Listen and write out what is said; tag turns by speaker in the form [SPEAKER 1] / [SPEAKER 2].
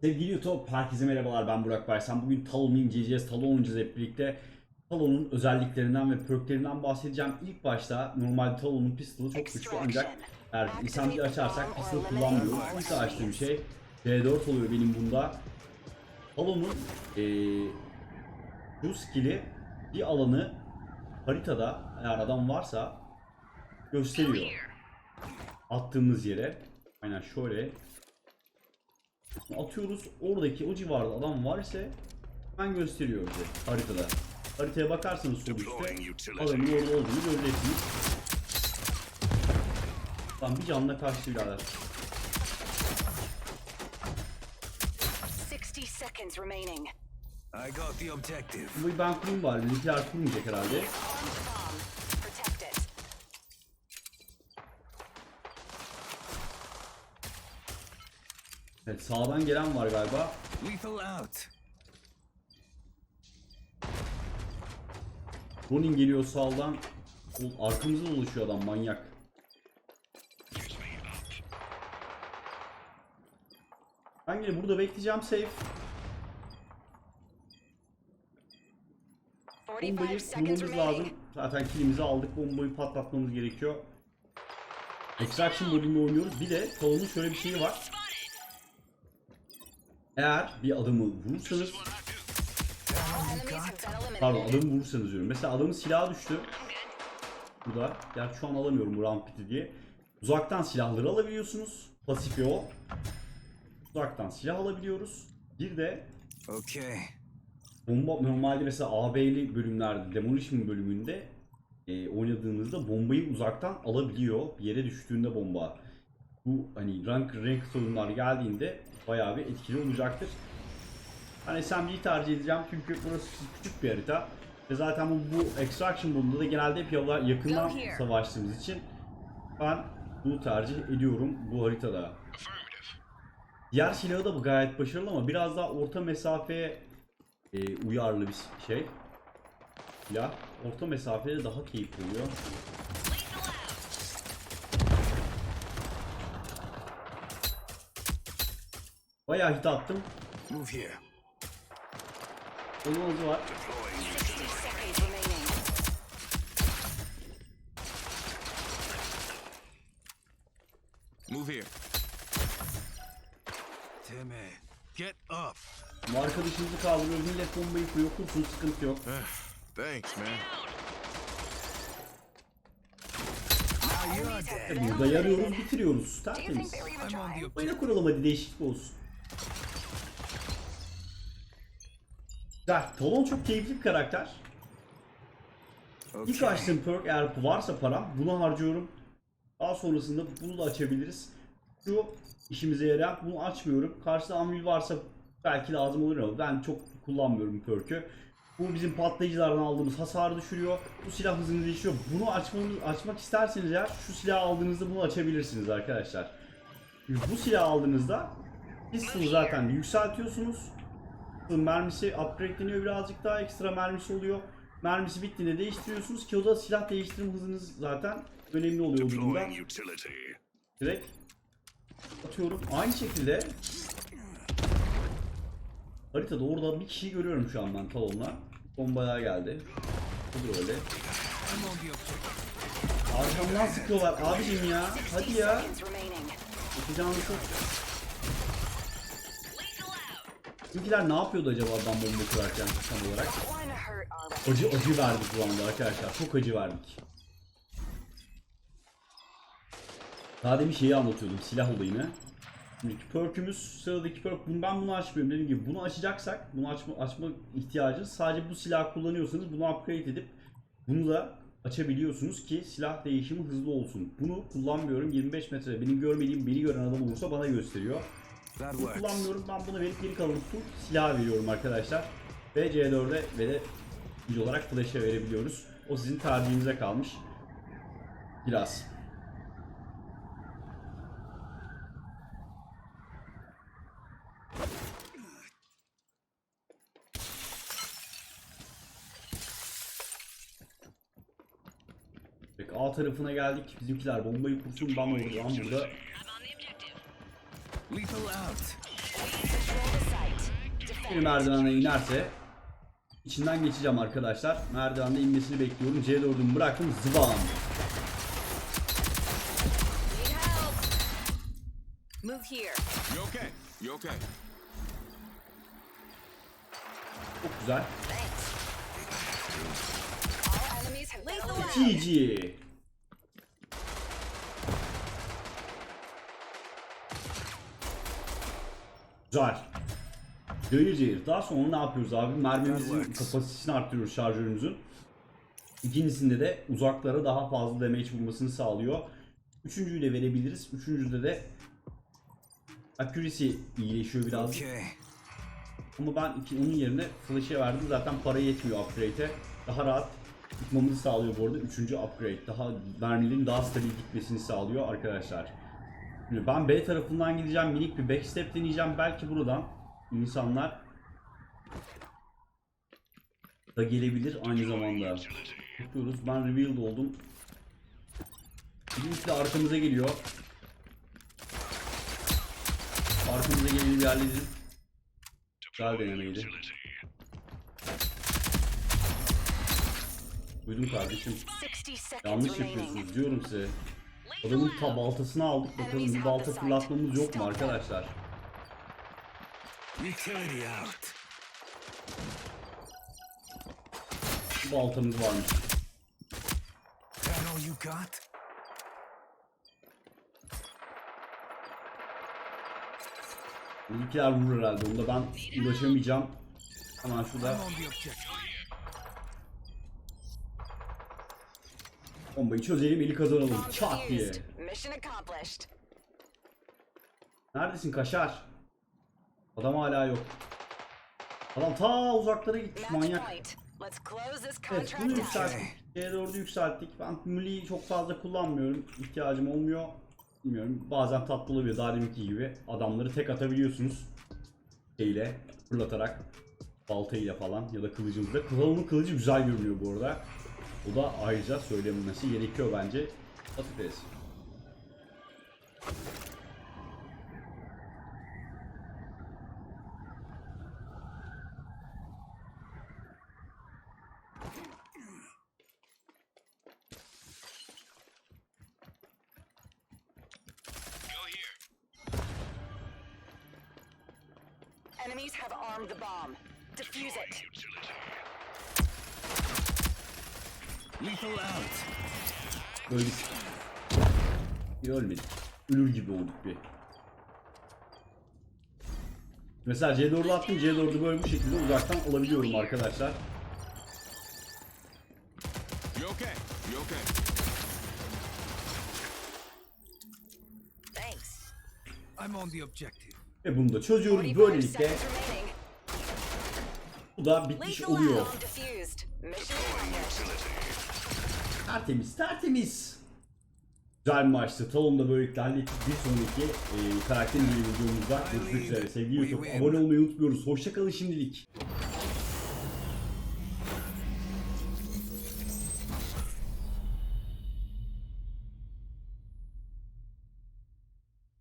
[SPEAKER 1] Sevgili YouTube, herkese merhabalar ben Burak Baysan. Bugün Talon'u inceleyeceğiz, Talon oynayacağız hep birlikte. Talon'un özelliklerinden ve perklerinden bahsedeceğim. İlk başta normalde Talon'un pistol'ı çok güçlü ancak eğer SMG açarsak pistol kullanmıyorum. İlk açtığım şey D4 oluyor benim bunda. Talon'un eee bu skill'i bir alanı haritada eğer adam varsa gösteriyor. Attığımız yere. Aynen şöyle atıyoruz. Oradaki o civarda adam var ise hemen gösteriyor bize haritada. Haritaya bakarsanız sol üstte adamın orada olduğunu göreceksiniz. Lan bir canla kaçtı birader.
[SPEAKER 2] 60 seconds remaining.
[SPEAKER 3] I got the objective.
[SPEAKER 1] Bu ben kurayım bari. Bizimkiler kurmayacak herhalde. Evet sağdan gelen var galiba.
[SPEAKER 3] Lethal out.
[SPEAKER 1] Ronin geliyor sağdan. Arkamızda dolaşıyor adam manyak. Ben yine burada bekleyeceğim safe.
[SPEAKER 2] 45
[SPEAKER 1] Bombayı
[SPEAKER 2] seconds
[SPEAKER 1] kurmamız lazım. Zaten kilimizi aldık. Bombayı patlatmamız gerekiyor. Extraction modunda oynuyoruz. Bir de Talon'un şöyle bir şeyi var. Eğer bir adamı vurursanız Pardon adamı vurursanız diyorum. Mesela adamın silahı düştü. Burada. Gerçi şu an alamıyorum bu rampiti diye. Uzaktan silahları alabiliyorsunuz. Pasifi o. Uzaktan silah alabiliyoruz. Bir de
[SPEAKER 3] Okay.
[SPEAKER 1] bomba normalde mesela AB'li bölümlerde Demolition bölümünde e, oynadığınızda bombayı uzaktan alabiliyor. Bir yere düştüğünde bomba. Bu hani rank rank sorunlar geldiğinde bayağı bir etkili olacaktır. Ben SMG'yi tercih edeceğim çünkü burası küçük bir harita. Ve zaten bu, bu Extraction modunda da genelde hep yollar yakından savaştığımız için ben bunu tercih ediyorum bu haritada. Diğer silahı da bu gayet başarılı ama biraz daha orta mesafeye e, uyarlı bir şey. Silah. Orta mesafede daha keyifli oluyor. Bayağı hit attım.
[SPEAKER 3] Move here.
[SPEAKER 1] Onun hızı var.
[SPEAKER 2] 60 seconds remaining.
[SPEAKER 3] Move here. Timmy, get up.
[SPEAKER 1] Bu arkadaşımızı kaldırıyor. Millet bombayı kuruyor. Kursun sıkıntı yok.
[SPEAKER 3] Thanks, man.
[SPEAKER 1] Burada yarıyoruz, bitiriyoruz. Tertemiz. Oyuna kuralım hadi değişiklik olsun. Güzel. Talon çok keyifli bir karakter. İlk
[SPEAKER 3] Okay.
[SPEAKER 1] açtığım perk eğer varsa param bunu harcıyorum. Daha sonrasında bunu da açabiliriz. Şu işimize yarayan bunu açmıyorum. Karşıda anvil varsa belki lazım olur ama ben çok kullanmıyorum perk'ü. Bu bizim patlayıcılardan aldığımız hasarı düşürüyor. Bu silah hızını değiştiriyor. Bunu açmamız, açmak isterseniz eğer şu silahı aldığınızda bunu açabilirsiniz arkadaşlar. Bu silahı aldığınızda pistol'ı zaten yükseltiyorsunuz. Mermisi upgradeleniyor birazcık daha ekstra mermisi oluyor. Mermisi bittiğinde değiştiriyorsunuz ki o da silah değiştirme hızınız zaten önemli oluyor o durumda. Direkt atıyorum. Aynı şekilde haritada orada bir kişiyi görüyorum şu an ben talonla. Bombalar geldi. Bu da öyle. Arkamdan sıkıyorlar abicim ya. Hadi ya.
[SPEAKER 2] Seconds remaining.
[SPEAKER 1] Bizimkiler ne yapıyordu acaba ben bomba kurarken tam olarak? Acı acı verdik bu anda arkadaşlar. Çok acı verdik. Daha demin şeyi anlatıyordum silah olayını. Şimdiki perk'ümüz sıradaki perk ben bunu açmıyorum dediğim gibi bunu açacaksak bunu açma, açma ihtiyacınız sadece bu silah kullanıyorsanız bunu upgrade edip bunu da açabiliyorsunuz ki silah değişimi hızlı olsun. Bunu kullanmıyorum 25 metrede benim görmediğim beni gören adam olursa bana gösteriyor. Kullanmıyorum ben bunu verip geri kalan full silah veriyorum arkadaşlar. Ve C4'e ve de güç olarak flash'e verebiliyoruz. O sizin tercihinize kalmış. Biraz. Peki A tarafına geldik. Bizimkiler bombayı kursun ben burada Bir merdivenden inerse içinden geçeceğim arkadaşlar. Merdivende inmesini bekliyorum. C4'ümü bıraktım. Zıbam.
[SPEAKER 2] Need help. Move here.
[SPEAKER 3] You okay? You okay?
[SPEAKER 1] Çok güzel.
[SPEAKER 2] Thanks. All enemies have been eliminated.
[SPEAKER 1] GG. Güzel. Cayır cayır. Daha sonra ne yapıyoruz abi? Mermimizin kapasitesini arttırıyoruz şarjörümüzün. İkincisinde de uzaklara daha fazla damage vurmasını sağlıyor. Üçüncüyü de verebiliriz. Üçüncüde de accuracy iyileşiyor biraz.
[SPEAKER 3] Okay.
[SPEAKER 1] Ama ben iki, onun yerine flash'e verdim. Zaten para yetmiyor upgrade'e. Daha rahat tutmamızı sağlıyor bu arada. Üçüncü upgrade. Daha mermilerin daha stabil gitmesini sağlıyor arkadaşlar. Ben B tarafından gideceğim. Minik bir backstep deneyeceğim. Belki buradan insanlar da gelebilir aynı zamanda. Bakıyoruz. Ben revealed oldum. Birisi de arkamıza geliyor. Arkamıza geleni bir halledin. Güzel denemeydi. Duydum kardeşim.
[SPEAKER 2] 60 seconds
[SPEAKER 1] Yanlış yapıyorsunuz diyorum size. Adamın ta baltasını aldık bakalım bir balta fırlatmamız yok mu arkadaşlar? Baltamız varmış. Bizimkiler vurur herhalde onda ben ulaşamayacağım. Hemen şurada bombayı çözelim eli kazanalım. Çat diye. Neredesin kaşar? Adam hala yok. Adam ta uzaklara gitmiş manyak. Evet bunu yükselttik. C4'ü yükselttik. Ben Muli'yi çok fazla kullanmıyorum. İhtiyacım olmuyor. Bilmiyorum. Bazen tatlı oluyor. Daha deminki gibi. Adamları tek atabiliyorsunuz. Şeyle fırlatarak. Baltayla falan ya da kılıcınızla. Kılavunun kılıcı güzel görünüyor bu arada. O da ayrıca söylenmesi gerekiyor bence. Patates.
[SPEAKER 2] Enemies have armed the bomb. Defuse it.
[SPEAKER 1] Öldük. Bir ölmedik. Ölür gibi olduk bir. Mesela C4'ü attım. C4'ü böyle bu şekilde uzaktan alabiliyorum arkadaşlar.
[SPEAKER 3] You okay? You okay?
[SPEAKER 2] Thanks.
[SPEAKER 3] I'm on the objective.
[SPEAKER 1] Ve bunu da çözüyoruz.
[SPEAKER 2] 45
[SPEAKER 1] Böylelikle bu da bitmiş oluyor. Tertemiz, tertemiz. Güzel maçtı. Talon'da böylelikle hallettik. Bir sonraki e, karakterin videomuzda görüşmek üzere. Sevgili YouTube abone olmayı unutmuyoruz. Hoşçakalın şimdilik.